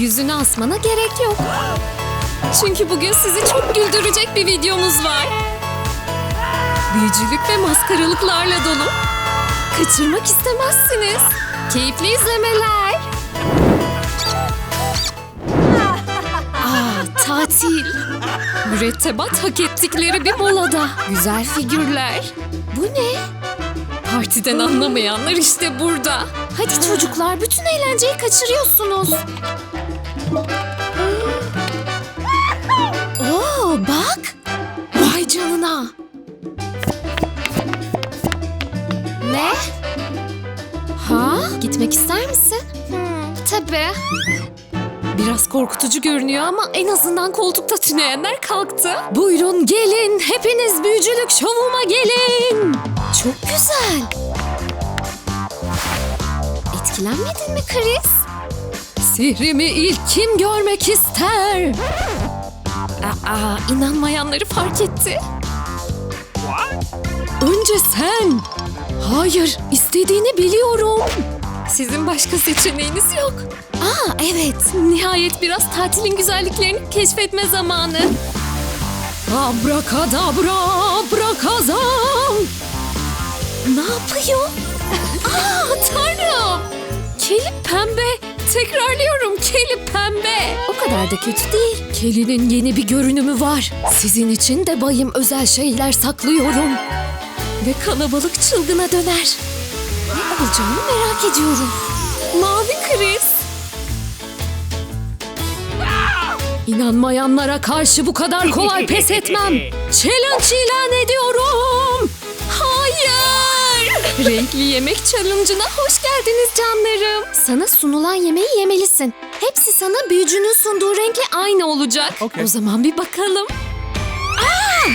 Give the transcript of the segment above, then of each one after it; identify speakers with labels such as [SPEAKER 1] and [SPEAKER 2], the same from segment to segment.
[SPEAKER 1] Yüzünü asmana gerek yok. Çünkü bugün sizi çok güldürecek bir videomuz var. Büyücülük ve maskaralıklarla dolu. Kaçırmak istemezsiniz. Keyifli izlemeler. Aa, tatil. Mürettebat hak ettikleri bir molada. Güzel figürler. Bu ne? Partiden anlamayanlar işte burada. Hadi çocuklar bütün eğlenceyi kaçırıyorsunuz. Oo bak. Vay canına. Ne? Ha? Gitmek ister misin? Hmm, tabii. Biraz korkutucu görünüyor ama en azından koltukta tüneyenler kalktı. Buyurun gelin, hepiniz büyücülük şovuma gelin. Çok güzel. Etkilenmedin mi Chris? Sihrimi ilk kim görmek ister? Aa, inanmayanları fark etti. Önce sen. Hayır, istediğini biliyorum. Sizin başka seçeneğiniz yok. Aa evet, nihayet biraz tatilin güzelliklerini keşfetme zamanı. Abrakadabra, abrakazam. Ne yapıyor? Aa tanrım. Keli pembe. Tekrarlıyorum keli pembe. O kadar da kötü değil. Kelinin yeni bir görünümü var. Sizin için de bayım özel şeyler saklıyorum. Ve kalabalık çılgına döner. Ne olacağını merak ediyorum. Mavi kriz. İnanmayanlara karşı bu kadar kolay pes etmem. Challenge ilan ediyorum. Renkli yemek challenge'ına hoş geldiniz canlarım. Sana sunulan yemeği yemelisin. Hepsi sana büyücünün sunduğu renkle aynı olacak.
[SPEAKER 2] Okey.
[SPEAKER 1] O zaman bir bakalım. Aa!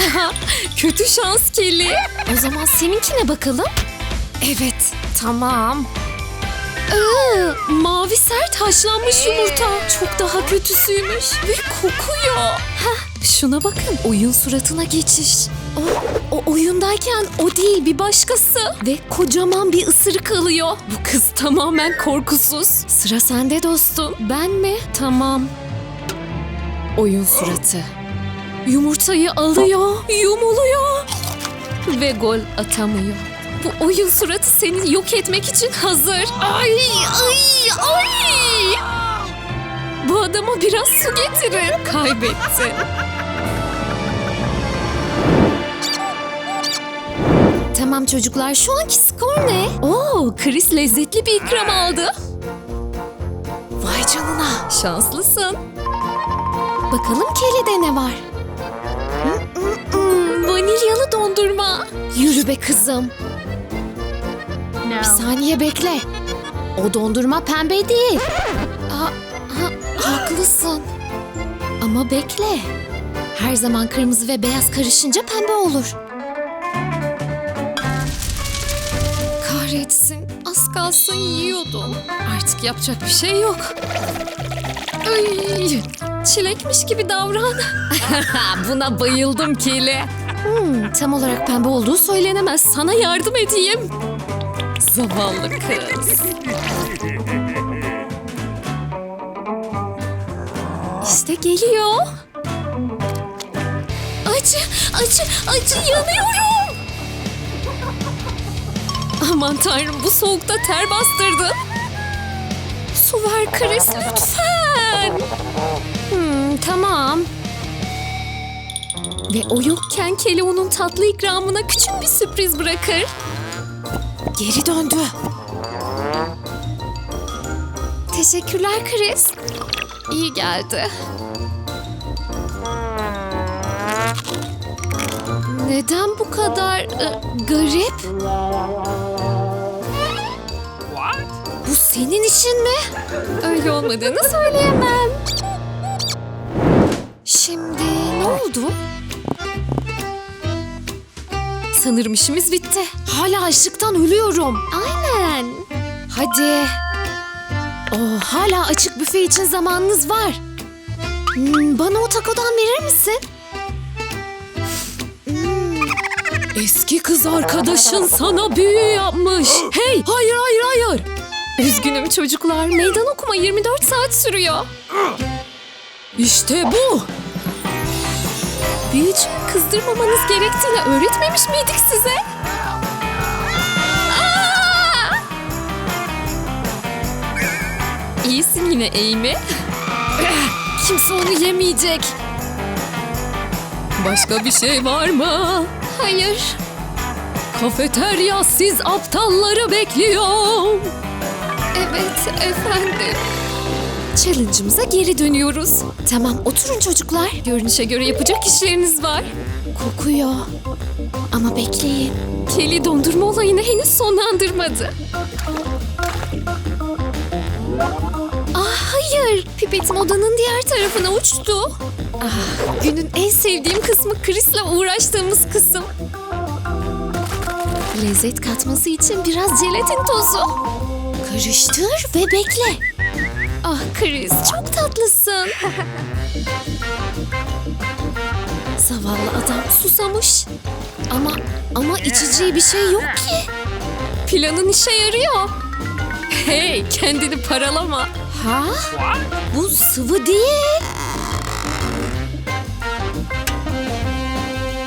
[SPEAKER 1] Aha, kötü şans Kelly. O zaman seninkine bakalım. Evet, tamam. Iı, mavi sert haşlanmış yumurta. Çok daha kötüsüymüş. Ve kokuyor. Heh, şuna bakın. Oyun suratına geçiş. O, o oyundayken o değil bir başkası. Ve kocaman bir ısırık alıyor. Bu kız tamamen korkusuz. Sıra sende dostum. Ben mi? Tamam. Oyun suratı. Yumurtayı alıyor, yumuluyor ve gol atamıyor. Bu oyun suratı seni yok etmek için hazır. Ay ay ay! Bu adama biraz su getirin. Kaybetti. Tamam çocuklar şu anki skor ne? Oo, Chris lezzetli bir ikram aldı. Vay canına. Şanslısın. Bakalım Kelly'de ne var? Hmm, vanilyalı dondurma. Yürü be kızım. Bir saniye bekle. O dondurma pembe değil. Aa, ha- haklısın. Ama bekle. Her zaman kırmızı ve beyaz karışınca pembe olur. Kahretsin. Az kalsın yiyordum. Artık yapacak bir şey yok. Ay, çilekmiş gibi davran. Buna bayıldım Kili. Hmm, tam olarak pembe olduğu söylenemez. Sana yardım edeyim. Zavallı kız. İşte geliyor. Acı, acı, acı yanıyorum. Aman tanrım bu soğukta ter bastırdı. Su ver Chris lütfen. Hmm, tamam. Ve o yokken Kelly onun tatlı ikramına küçük bir sürpriz bırakır. Geri döndü. Teşekkürler Chris. İyi geldi. Neden bu kadar e, garip? Bu senin için mi? Öyle olmadığını söyleyemem. Şimdi ne oldu? Sanırım işimiz bitti. Hala açlıktan ölüyorum. Aynen. Hadi. Oh, hala açık büfe için zamanınız var. Hmm, bana o takodan verir misin? Hmm. Eski kız arkadaşın sana büyü yapmış. Hey, hayır hayır hayır. Üzgünüm çocuklar. Meydan okuma 24 saat sürüyor. İşte bu. Büyücü kızdırmamanız gerektiğini öğretmemiş miydik size? İyisin yine Amy. Kimse onu yemeyecek. Başka bir şey var mı? Hayır. Kafeterya siz aptalları bekliyor. Evet efendim. Challenge'ımıza geri dönüyoruz. Tamam oturun çocuklar. Görünüşe göre yapacak işleriniz var. Kokuyor. Ama bekleyin. Kelly dondurma olayını henüz sonlandırmadı. Ah hayır. Pipetim odanın diğer tarafına uçtu. Ah, günün en sevdiğim kısmı Chris'le uğraştığımız kısım. Lezzet katması için biraz jelatin tozu. Karıştır ve bekle. Ah Chris çok tatlısın. Zavallı adam susamış. Ama ama içeceği bir şey yok ki. Planın işe yarıyor. Hey kendini paralama. Ha? Bu sıvı değil.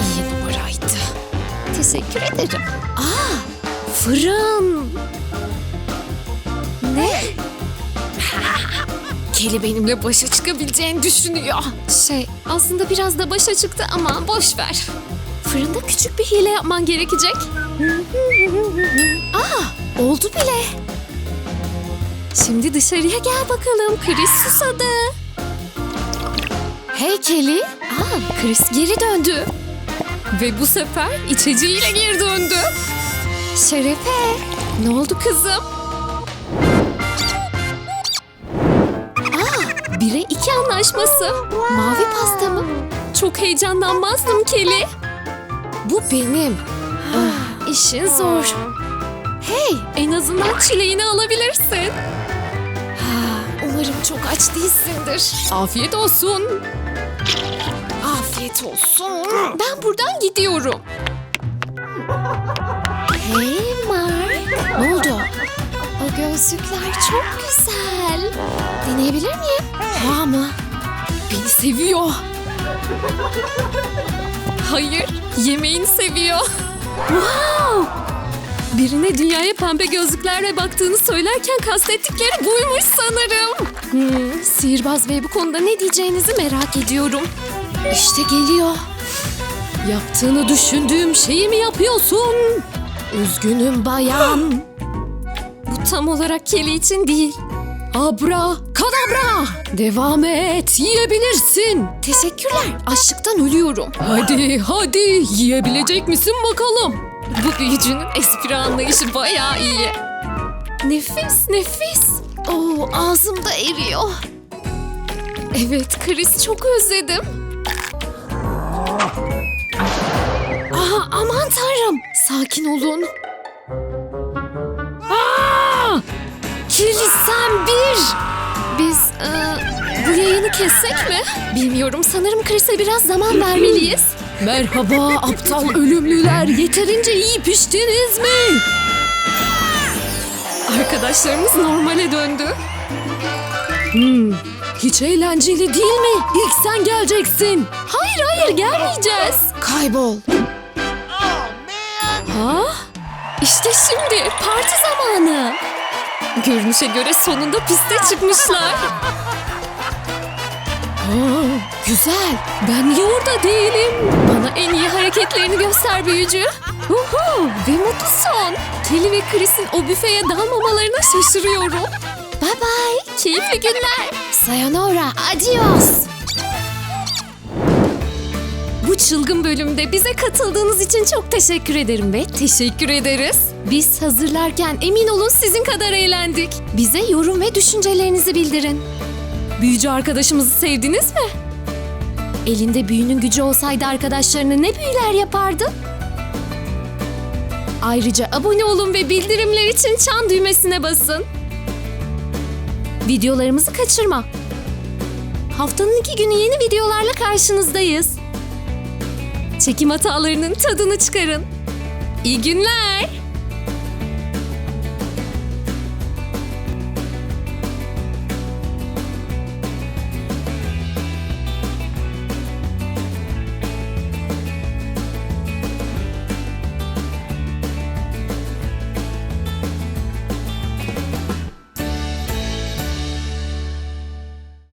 [SPEAKER 1] İyi numaraydı. Teşekkür ederim. Aa, fırın. Kelly benimle başa çıkabileceğini düşünüyor. Şey, aslında biraz da başa çıktı ama boş ver. Fırında küçük bir hile yapman gerekecek. Aa, oldu bile. Şimdi dışarıya gel bakalım. Chris susadı. Hey Kelly. Aa, Chris geri döndü. Ve bu sefer içeceğiyle geri döndü. Şerefe. Ne oldu kızım? Bire iki anlaşması. Mavi pasta mı? Çok heyecanlanmazdım Kelly. Bu benim. Ah, işin zor. Hey, en azından çileğini alabilirsin. Ha, umarım çok aç değilsindir. Afiyet olsun. Afiyet olsun. Ben buradan gidiyorum. Gözlükler çok güzel. Deneyebilir miyim? Ha mı? Beni seviyor. Hayır, yemeğini seviyor. Wow! Birine dünyaya pembe gözlüklerle baktığını söylerken kastettikleri buymuş sanırım. Hmm, sihirbaz bey bu konuda ne diyeceğinizi merak ediyorum. İşte geliyor. Yaptığını düşündüğüm şeyi mi yapıyorsun? Üzgünüm bayan. Bu tam olarak Kelly için değil. Abra, kadabra. Devam et, yiyebilirsin. Teşekkürler, açlıktan ölüyorum. Hadi, hadi, yiyebilecek misin bakalım? Bu büyücünün espri anlayışı bayağı iyi. Nefis, nefis. Oo, ağzımda eriyor. Evet, Chris çok özledim. Aha, aman tanrım. Sakin olun. Aa! Kelly sen bir. Biz e, bu yayını kessek mi? Bilmiyorum sanırım Chris'e biraz zaman vermeliyiz. Merhaba aptal ölümlüler. Yeterince iyi piştiniz mi? Arkadaşlarımız normale döndü. Hmm, hiç eğlenceli değil mi? İlk sen geleceksin. Hayır hayır gelmeyeceğiz. Kaybol. Ha? İşte şimdi parti zamanı. Görünüşe göre sonunda piste çıkmışlar. Aa, güzel. Ben niye orada değilim? Bana en iyi hareketlerini göster büyücü. Uhu, ve mutlu son. Kelly ve Chris'in o büfeye dalmamalarına şaşırıyorum. Bye bye. Keyifli günler. Sayonara. Adios. Bu çılgın bölümde bize katıldığınız için çok teşekkür ederim ve teşekkür ederiz. Biz hazırlarken emin olun sizin kadar eğlendik. Bize yorum ve düşüncelerinizi bildirin. Büyücü arkadaşımızı sevdiniz mi? Elinde büyünün gücü olsaydı arkadaşlarına ne büyüler yapardın? Ayrıca abone olun ve bildirimler için çan düğmesine basın. Videolarımızı kaçırma. Haftanın iki günü yeni videolarla karşınızdayız. Çekim hatalarının tadını çıkarın. İyi günler.